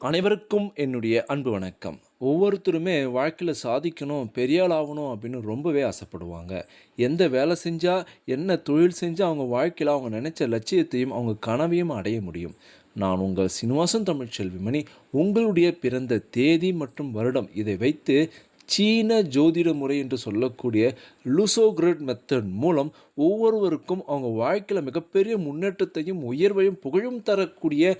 அனைவருக்கும் என்னுடைய அன்பு வணக்கம். ஒவ்வொருத்தருமே வாழ்க்கையில் சாதிக்கணும் பெரியாள் ஆகணும் அப்படின்னு ரொம்பவே ஆசைப்படுவாங்க. எந்த வேலை செஞ்சால் என்ன தொழில் செஞ்சால் அவங்க வாழ்க்கையில் அவங்க நினச்ச லட்சியத்தையும் அவங்க கனவையும் அடைய முடியும். நான் உங்கள் சீனிவாசன் தமிழ்ச்செல்விமணி. உங்களுடைய பிறந்த தேதி மற்றும் வருடம் இதை வைத்து சீன ஜோதிட முறை என்று சொல்லக்கூடிய லுசோகிரட் மெத்தட் மூலம் ஒவ்வொருவருக்கும் அவங்க வாழ்க்கையில் மிகப்பெரிய முன்னேற்றத்தையும் உயர்வையும் புகழும் தரக்கூடிய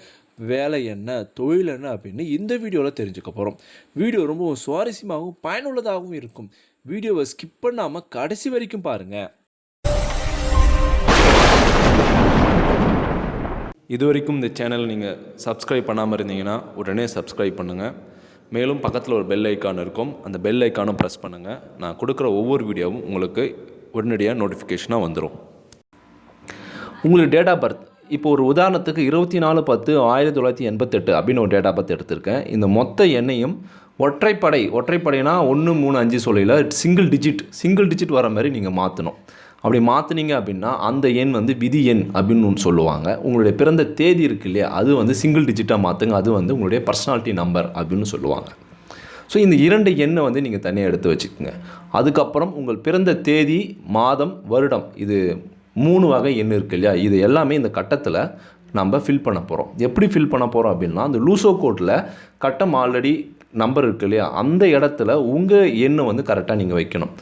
வேலை என்ன தொழில் என்ன அப்படின்னு இந்த வீடியோவில் தெரிஞ்சுக்க போகிறோம் வீடியோ ரொம்பவும் சுவாரஸ்யமாகவும் பயனுள்ளதாகவும் இருக்கும். வீடியோவை ஸ்கிப் பண்ணாமல் கடைசி வரைக்கும் பாருங்கள் இது வரைக்கும் இந்த சேனல் நீங்கள் சப்ஸ்கிரைப் பண்ணாமல் இருந்தீங்கன்னா உடனே சப்ஸ்கிரைப் பண்ணுங்கள் மேலும் பக்கத்தில் ஒரு பெல் ஐக்கான் இருக்கும். அந்த பெல் ஐக்கானும் ப்ரெஸ் பண்ணுங்கள் நான் கொடுக்குற ஒவ்வொரு வீடியோவும் உங்களுக்கு உடனடியாக நோட்டிஃபிகேஷனாக வந்துடும் உங்களுக்கு டேட் ஆஃப் பர்த் இப்போ ஒரு உதாரணத்துக்கு இருபத்தி நாலு பத்து ஆயிரத்தி தொள்ளாயிரத்தி எண்பத்தெட்டு அப்படின்னு ஒரு டேட்டா ஆஃப் எடுத்திருக்கேன். இந்த மொத்த எண்ணையும் ஒற்றைப்படை ஒற்றைப்படைனா ஒன்று மூணு அஞ்சு சொல்லையில் சிங்கிள் டிஜிட் சிங்கிள் டிஜிட் வர மாதிரி நீங்கள் மாற்றணும் அப்படி மாற்றுனீங்க அப்படின்னா அந்த எண் வந்து விதி எண் அப்படின்னு ஒன்று சொல்லுவாங்க. உங்களுடைய பிறந்த தேதி இருக்கு இல்லையா அது வந்து சிங்கிள் டிஜிட்டாக மாற்றுங்க அது வந்து உங்களுடைய பர்சனாலிட்டி நம்பர் அப்படின்னு சொல்லுவாங்க. ஸோ இந்த இரண்டு எண்ணை வந்து நீங்கள் தனியாக எடுத்து வச்சுக்கோங்க. அதுக்கப்புறம் உங்கள் பிறந்த தேதி மாதம் வருடம் இது மூணு வகை எண் இருக்கு இல்லையா? இது எல்லாமே இந்த கட்டத்தில் நம்ம ஃபில் பண்ண போகிறோம் எப்படி ஃபில் பண்ண போகிறோம் அப்படின்னா அந்த லூசோ கோட்டில் கட்டம் ஆல்ரெடி நம்பர் இருக்கு இல்லையா? அந்த இடத்துல உங்கள் எண்ணை வந்து கரெக்டாக நீங்கள் வைக்கணும்.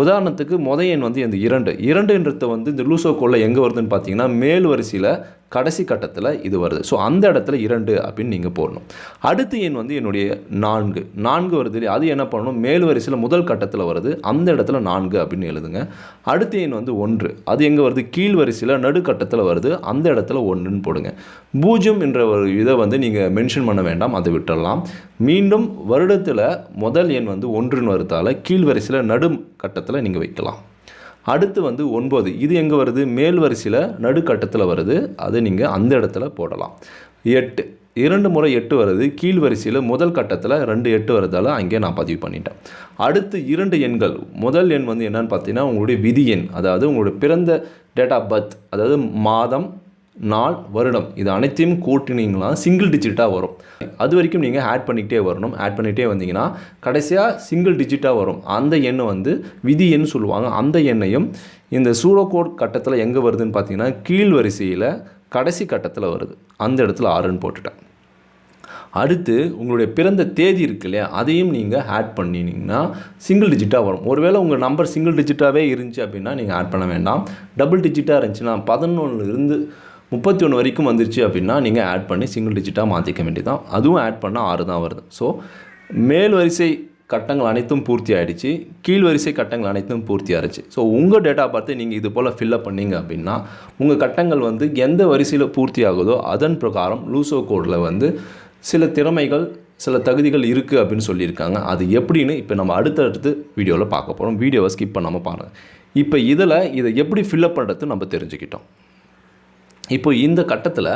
உதாரணத்துக்கு முத எண் வந்து இந்த இரண்டு. இரண்டுன்றது வந்து இந்த லூசோ கோட்டில் எங்கே வருதுன்னு பார்த்தீங்கன்னா மேல் வரிசையில் கடைசி கட்டத்தில் இது வருது. ஸோ அந்த இடத்துல இரண்டு அப்படின்னு நீங்கள் போடணும். அடுத்த எண் வந்து என்னுடைய நான்கு. நான்கு வருது இல்லையா? அது என்ன பண்ணணும்? மேல் வரிசையில் முதல் கட்டத்தில் வருது. அந்த இடத்துல நான்கு அப்படின்னு எழுதுங்க. அடுத்த எண் வந்து ஒன்று. அது எங்கே வருது? கீழ் வரிசையில் நடுக்கட்டத்தில் வருது. அந்த இடத்துல ஒன்றுன்னு போடுங்க. பூஜ்ஜியம் என்ற ஒரு இதை வந்து நீங்கள் மென்ஷன் பண்ண வேண்டாம். அதை விட்டுடலாம் மீண்டும் வருடத்தில் முதல் எண் வந்து ஒன்றுன்னு வருதால் கீழ் வரிசையில் நடு கட்டத்தில் நீங்கள் வைக்கலாம். அடுத்து வந்து ஒன்பது. இது எங்கே வருது? மேல் வரிசையில் நடுக்கட்டத்தில் வருது. அது நீங்கள் அந்த இடத்துல போடலாம். எட்டு. இரண்டு முறை எட்டு வருது. கீழ் வரிசையில் முதல் கட்டத்தில் ரெண்டு எட்டு வருதால் அங்கே நான் பதிவு பண்ணிட்டேன். அடுத்து இரண்டு எண்கள். முதல் எண் வந்து என்னென்னு பார்த்தீங்கன்னா உங்களுடைய விதி எண். அதாவது உங்களுடைய பிறந்த டேட் ஆஃப் பர்த் அதாவது மாதம் நாள் வருடம். இது அனைத்தையும் கூட்டினீங்கன்னா சிங்கிள் டிஜிட்டாக வரும். அது வரைக்கும் நீங்கள் ஆட் பண்ணிக்கிட்டே வரணும். ஆட் பண்ணிகிட்டே வந்தீங்கன்னா கடைசியாக சிங்கிள் டிஜிட்டாக வரும். அந்த எண்ணை வந்து விதி எண் சொல்லுவாங்க. அந்த எண்ணையும் இந்த சூடோகோட் கட்டத்தில் எங்கே வருதுன்னு பார்த்தீங்கன்னா கீழ் வரிசையில் கடைசி கட்டத்தில் வருது. அந்த இடத்துல ஆறுன்னு போட்டுட்டேன். அடுத்து உங்களுடைய பிறந்த தேதி இருக்கு இல்லையா? அதையும் நீங்கள் ஆட் பண்ணினீங்கன்னா சிங்கிள் டிஜிட்டாக வரும். ஒருவேளை உங்கள் நம்பர் சிங்கிள் டிஜிட்டாகவே இருந்துச்சு அப்படின்னா நீங்கள் ஆட் பண்ண வேண்டாம். டபுள் டிஜிட்டாக இருந்துச்சுன்னா பதினொன்றுலேருந்து இருந்து முப்பத்தி ஒன்று வரைக்கும் வந்துருச்சு அப்படின்னா நீங்கள் ஆட் பண்ணி சிங்கிள் டிஜிட்டாக மாற்றிக்க வேண்டியதான் அதுவும் ஆட் பண்ணால் ஆறு தான் வருது. ஸோ மேல் வரிசை கட்டங்கள் அனைத்தும் பூர்த்தி ஆகிடுச்சு கீழ் வரிசை கட்டங்கள் அனைத்தும் பூர்த்தி ஆகிடுச்சு ஸோ உங்கள் டேட்டா பார்த்து நீங்கள் இது போல் ஃபில்லப் பண்ணீங்க அப்படின்னா உங்கள் கட்டங்கள் வந்து எந்த வரிசையில் பூர்த்தி ஆகுதோ அதன் பிரகாரம் லூசோ கோடில் வந்து சில திறமைகள் சில தகுதிகள் இருக்குது அப்படின்னு சொல்லியிருக்காங்க. அது எப்படின்னு இப்போ நம்ம அடுத்தடுத்து வீடியோவில் பார்க்க போகிறோம் வீடியோவை ஸ்கிப் பண்ணாமல் பாருங்கள் இப்போ இதில் இதை எப்படி ஃபில்லப் பண்ணுறது நம்ம தெரிஞ்சுக்கிட்டோம். இப்போ இந்த கட்டத்தில்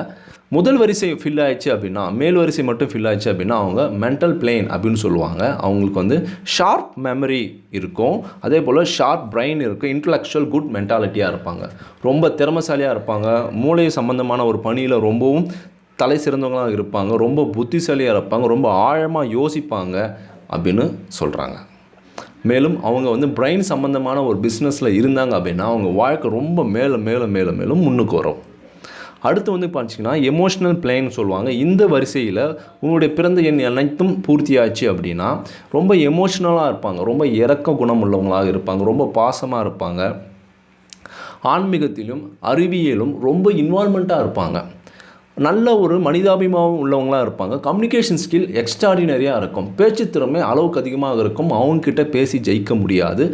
முதல் வரிசை ஃபில் ஆயிடுச்சு அப்படின்னா மேல் வரிசை மட்டும் ஃபில் ஆயிடுச்சு அப்படின்னா அவங்க மென்டல் பிளேன் அப்படின்னு சொல்லுவாங்க. அவங்களுக்கு வந்து ஷார்ப் மெமரி இருக்கும். அதே போல் ஷார்ப் பிரெயின் இருக்கும். இன்டலெக்சுவல் குட் மென்டாலிட்டியாக இருப்பாங்க. ரொம்ப திறமசாலியாக இருப்பாங்க. மூளை சம்மந்தமான ஒரு பணியில் ரொம்பவும் தலை சிறந்தவங்களாக இருப்பாங்க. ரொம்ப புத்திசாலியாக இருப்பாங்க. ரொம்ப ஆழமாக யோசிப்பாங்க அப்படின்னு சொல்கிறாங்க மேலும் அவங்க வந்து பிரெயின் சம்மந்தமான ஒரு பிஸ்னஸில் இருந்தாங்க அப்படின்னா அவங்க வாழ்க்கை ரொம்ப மேலே மேலே மேலே மேலும் முன்னுக்கு வரும். அடுத்து வந்து பார்த்தீங்கன்னா எமோஷ்னல் பிளேன்னு சொல்லுவாங்க. இந்த வரிசையில் உங்களுடைய பிறந்த எண் அனைத்தும் பூர்த்தியாச்சு அப்படின்னா ரொம்ப எமோஷ்னலாக இருப்பாங்க. ரொம்ப இறக்க குணம் உள்ளவங்களாக இருப்பாங்க. ரொம்ப பாசமாக இருப்பாங்க. ஆன்மீகத்திலும் அறிவியலும் ரொம்ப இன்வால்மெண்ட்டாக இருப்பாங்க. நல்ல ஒரு மனிதாபிமானம் உள்ளவங்களாக இருப்பாங்க. கம்யூனிகேஷன் ஸ்கில் எக்ஸ்ட்ராடினரியாக இருக்கும். பேச்சு திறமை அளவுக்கு அதிகமாக இருக்கும். அவங்கக்கிட்ட பேசி ஜெயிக்க முடியாது.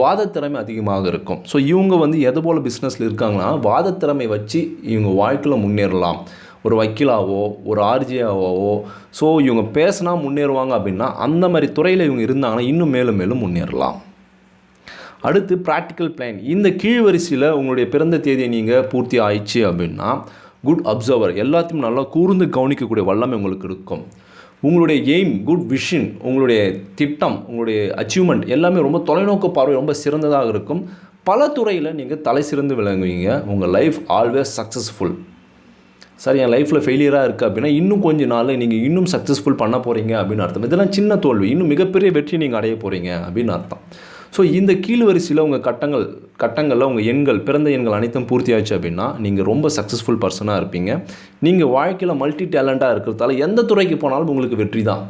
வாதத்திறமை அதிகமாக இருக்கும். ஸோ இவங்க வந்து எது போல் பிஸ்னஸில் இருக்காங்கன்னா வாதத்திறமை வச்சு இவங்க வாழ்க்கையில் முன்னேறலாம். ஒரு வக்கீலாவோ ஒரு ஆர்ஜியாவோ ஸோ இவங்க பேசினா முன்னேறுவாங்க அப்படின்னா அந்த மாதிரி துறையில் இவங்க இருந்தாங்கன்னா இன்னும் மேலும் மேலும் முன்னேறலாம். அடுத்து ப்ராக்டிக்கல் பிளான் இந்த கீழ் வரிசையில் உங்களுடைய பிறந்த தேதியை நீங்கள் பூர்த்தி ஆயிடுச்சு அப்படின்னா குட் அப்சர்வர் எல்லாத்தையும் நல்லா கூர்ந்து கவனிக்கக்கூடிய வல்லமை உங்களுக்கு இருக்கும். உங்களுடைய எய்ம் குட் விஷன் உங்களுடைய திட்டம் உங்களுடைய அச்சீவ்மெண்ட் எல்லாமே ரொம்ப தொலைநோக்கு பார்வை ரொம்ப சிறந்ததாக இருக்கும். பல துறையில் நீங்கள் தலை சிறந்து விளங்குவீங்க. உங்கள் லைஃப் ஆல்வேஸ் சக்ஸஸ்ஃபுல் சார் என் லைஃப்பில் ஃபெயிலியராக இருக்குது அப்படின்னா இன்னும் கொஞ்சம் நாள் நீங்கள் இன்னும் சக்ஸஸ்ஃபுல் பண்ண போகிறீங்க அப்படின்னு அர்த்தம். இதெல்லாம் சின்ன தோல்வி. இன்னும் மிகப்பெரிய வெற்றி நீங்கள் அடைய போகிறீங்க அப்படின்னு அர்த்தம். ஸோ இந்த கீழ் வரிசையில் உங்கள் கட்டங்கள் கட்டங்களில் உங்கள் எண்கள் பிறந்த எண்கள் அனைத்தும் பூர்த்தியாச்சு அப்படின்னா நீங்கள் ரொம்ப சக்ஸஸ்ஃபுல் பர்சனாக இருப்பீங்க. நீங்கள் வாழ்க்கையில் மல்டி டேலண்ட்டாக இருக்கிறதால எந்த துறைக்கு போனாலும் உங்களுக்கு வெற்றி தான்.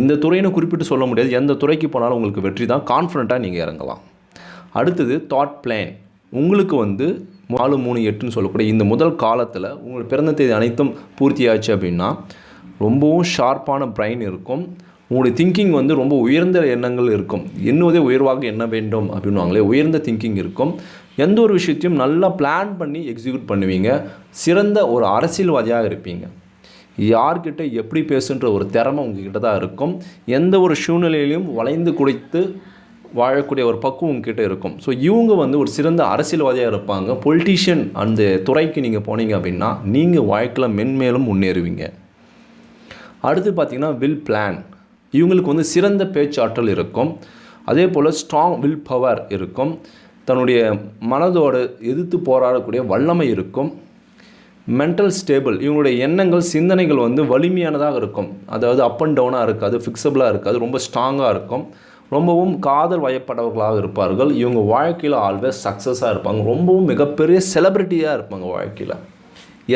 இந்த துறைன்னு குறிப்பிட்டு சொல்ல முடியாது. எந்த துறைக்கு போனாலும் உங்களுக்கு வெற்றி தான். கான்ஃபிடண்ட்டாக நீங்கள் இறங்கலாம். அடுத்தது தாட் பிளான் உங்களுக்கு வந்து நாலு மூணு எட்டுன்னு சொல்லக்கூடிய இந்த முதல் காலத்தில் உங்கள் பிறந்த தேதி அனைத்தும் பூர்த்தியாச்சு அப்படின்னா ரொம்பவும் ஷார்ப்பான பிரைன் இருக்கும். உங்களுடைய திங்கிங் வந்து ரொம்ப உயர்ந்த எண்ணங்கள் இருக்கும். எண்ணுவதே உயர்வாக என்ன வேண்டும்? அப்படின்னுவாங்களே உயர்ந்த திங்கிங் இருக்கும். எந்த ஒரு விஷயத்தையும் நல்லா பிளான் பண்ணி எக்ஸிக்யூட் பண்ணுவீங்க. சிறந்த ஒரு அரசியல்வாதியாக இருப்பீங்க. யார்கிட்ட எப்படி பேசுன்ற ஒரு திறமை உங்ககிட்ட தான் இருக்கும். எந்த ஒரு சூழ்நிலையிலையும் வளைந்து குடைத்து வாழக்கூடிய ஒரு பக்குவம் உங்ககிட்ட இருக்கும். ஸோ இவங்க வந்து ஒரு சிறந்த அரசியல்வாதியாக இருப்பாங்க. பொலிட்டீஷியன் அந்த துறைக்கு நீங்கள் போனீங்க அப்படின்னா நீங்கள் வாழ்க்கையில் மென்மேலும் முன்னேறுவீங்க. அடுத்து பார்த்திங்கன்னா வில் பிளான் இவங்களுக்கு வந்து சிறந்த பேச்சாற்றல் இருக்கும். அதே போல் ஸ்ட்ராங் வில் பவர் இருக்கும். தன்னுடைய மனதோடு எதிர்த்து போராடக்கூடிய வல்லமை இருக்கும். மென்டல் ஸ்டேபிள் இவங்களுடைய எண்ணங்கள் சிந்தனைகள் வந்து வலிமையானதாக இருக்கும். அதாவது அப் அண்ட் டவுனாக இருக்காது ஃபிக்ஸபிளாக இருக்காது ரொம்ப ஸ்ட்ராங்காக இருக்கும். ரொம்பவும் காதல் வயப்பட்டவர்களாக இருப்பார்கள். இவங்க வாழ்க்கையில் ஆல்வேஸ் சக்ஸஸாக இருப்பாங்க. ரொம்பவும் மிகப்பெரிய செலிப்ரிட்டியாக இருப்பாங்க வாழ்க்கையில்.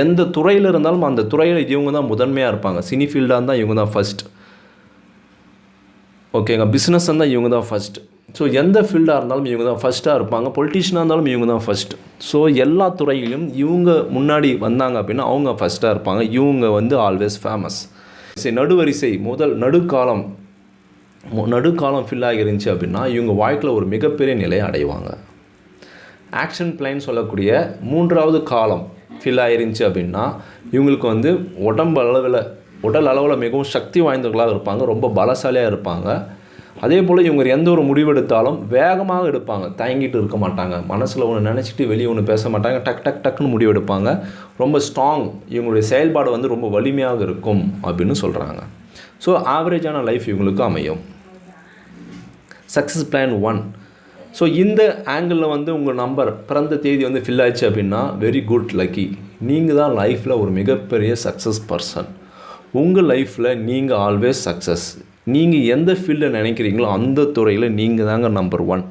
எந்த துறையில் இருந்தாலும் அந்த துறையில் இவங்க தான் முதன்மையாக இருப்பாங்க. சினி ஃபீல்டாக இருந்தால் இவங்க தான் ஃபஸ்ட் ஓகேங்க பிஸ்னஸ் தான் இவங்க தான் ஃபஸ்ட் ஸோ எந்த ஃபீல்டாக இருந்தாலும் இவங்க தான் ஃபஸ்ட்டாக இருப்பாங்க. பொலிட்டிஷியனாக இருந்தாலும் இவங்க தான் ஃபஸ்ட் ஸோ எல்லா துறையிலும் இவங்க முன்னாடி வந்தாங்க அப்படின்னா அவங்க ஃபஸ்ட்டாக இருப்பாங்க. இவங்க வந்து ஆல்வேஸ் ஃபேமஸ் சரி நடுவரிசை முதல் நடுக்காலம் நடுக்காலம் ஃபில் ஆகிருந்துச்சு அப்படின்னா இவங்க வாழ்க்கையில் ஒரு மிகப்பெரிய நிலையை அடைவாங்க. ஆக்ஷன் பிளான் சொல்லக்கூடிய மூன்றாவது காலம் ஃபில் ஆகிருந்துச்சு அப்படின்னா இவங்களுக்கு வந்து உடம்பு அளவில் உடல் அளவில் மிகவும் சக்தி வாய்ந்தவர்களாக இருப்பாங்க ரொம்ப பலசாலியாக இருப்பாங்க. அதே போல் இவங்க எந்த ஒரு முடிவெடுத்தாலும் வேகமாக எடுப்பாங்க. தயங்கிட்டு இருக்க மாட்டாங்க. மனசில் ஒன்று நினச்சிட்டு வெளியே ஒன்று பேச மாட்டாங்க. டக் டக் டக்குன்னு முடிவெடுப்பாங்க. ரொம்ப ஸ்ட்ராங் இவங்களுடைய செயல்பாடு வந்து ரொம்ப வலிமையாக இருக்கும் அப்படின்னு சொல்கிறாங்க ஸோ ஆவரேஜான லைஃப் இவங்களுக்கு அமையும். சக்ஸஸ் பிளான் ஒன் ஸோ இந்த ஆங்கிளில் வந்து உங்கள் நம்பர் பிறந்த தேதி வந்து ஃபில் ஆச்சு அப்படின்னா வெரி குட் லக்கி நீங்கள் தான் லைஃப்பில் ஒரு மிகப்பெரிய சக்ஸஸ் பர்சன் உங்கள் லைஃப்பில் நீங்கள் ஆல்வேஸ் சக்ஸஸ் நீங்கள் எந்த ஃபீல்டில் நினைக்கிறீங்களோ அந்த துறையில் நீங்கள் தாங்க நம்பர் ஒன்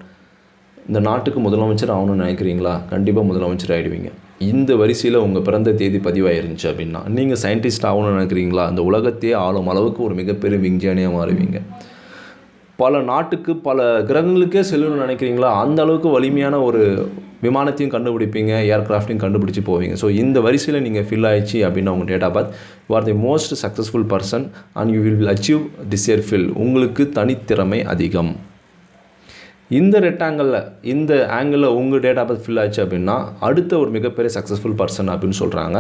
இந்த நாட்டுக்கு முதலமைச்சர் ஆகணும்னு நினைக்கிறீங்களா? கண்டிப்பாக முதலமைச்சர் ஆகிடுவீங்க இந்த வரிசையில் உங்கள் பிறந்த தேதி பதிவாயிருந்துச்சு அப்படின்னா நீங்கள் சயின்டிஸ்ட் ஆகணும்னு நினைக்கிறீங்களா? அந்த உலகத்தையே ஆளும் அளவுக்கு ஒரு மிகப்பெரிய விஞ்ஞானியாக மாறுவீங்க. பல நாட்டுக்கு பல கிரகங்களுக்கே செல்லணும்னு நினைக்கிறீங்களா? அந்த அளவுக்கு வலிமையான ஒரு விமானத்தையும் கண்டுபிடிப்பீங்க ஏர்க்ராஃப்ட்டையும் கண்டுபிடிச்சி போவீங்க. ஸோ இந்த வரிசையில் நீங்கள் ஃபில் ஆயிடுச்சு அப்படின்னு உங்கள் date of birth you are the most successful person and you will achieve desire fill உங்களுக்கு தனித்திறமை அதிகம். இந்த ரெக்டாங்கிளில் இந்த ஆங்கிளில் உங்கள் டேட் ஆஃப் பர்த் ஃபில் ஆச்சு அப்படின்னா அடுத்த ஒரு மிகப்பெரிய சக்ஸஸ்ஃபுல் பர்சன் அப்படின்னு சொல்கிறாங்க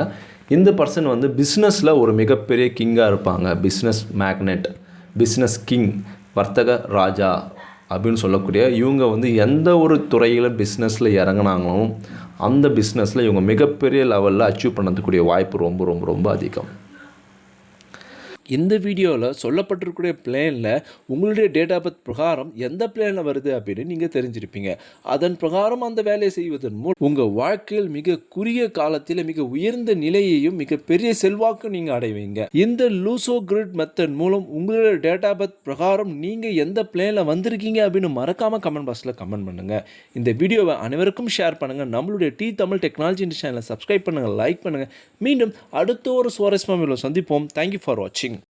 இந்த பர்சன் வந்து பிஸ்னஸில் ஒரு மிகப்பெரிய கிங்காக இருப்பாங்க. பிஸ்னஸ் மேக்னெட் பிஸ்னஸ் கிங் வர்த்தக ராஜா. அப்படின்னு சொல்லக்கூடிய இவங்க வந்து எந்த ஒரு துறையில் பிஸ்னஸில் இறங்கினாங்களும் அந்த பிஸ்னஸில் இவங்க மிகப்பெரிய லெவலில் அச்சீவ் பண்ணக்கூடிய வாய்ப்பு ரொம்ப ரொம்ப ரொம்ப அதிகம். இந்த வீடியோவில் சொல்லப்பட்டிருக்கூடிய பிளேனில் உங்களுடைய டேட் ஆஃப் பர்த் பிரகாரம் எந்த பிளேனில் வருது அப்படின்னு நீங்கள் தெரிஞ்சிருப்பீங்க. அதன் பிரகாரம் அந்த வேலையை செய்வதன் மூலம் உங்கள் வாழ்க்கையில் மிக குறுகிய காலத்தில் மிக உயர்ந்த நிலையையும் மிக பெரிய செல்வாக்கும் நீங்கள் அடைவீங்க. இந்த லூசோ கிரிட் மெத்தட் மூலம் உங்களுடைய டேட் ஆஃப் பர்த் பிரகாரம் நீங்கள் எந்த பிளேனில் வந்திருக்கீங்க அப்படின்னு மறக்காமல் கமெண்ட் பாக்ஸில் கமெண்ட் பண்ணுங்கள் இந்த வீடியோவை அனைவருக்கும் ஷேர் பண்ணுங்கள் நம்மளுடைய டி தமிழ் டெக்னாலஜி சேனலை சப்ஸ்கிரைப் பண்ணுங்கள் லைக் பண்ணுங்கள் மீண்டும் அடுத்த ஒரு சுவாரஸ்யமாக சந்திப்போம். தேங்க்யூ ஃபார் வாட்சிங்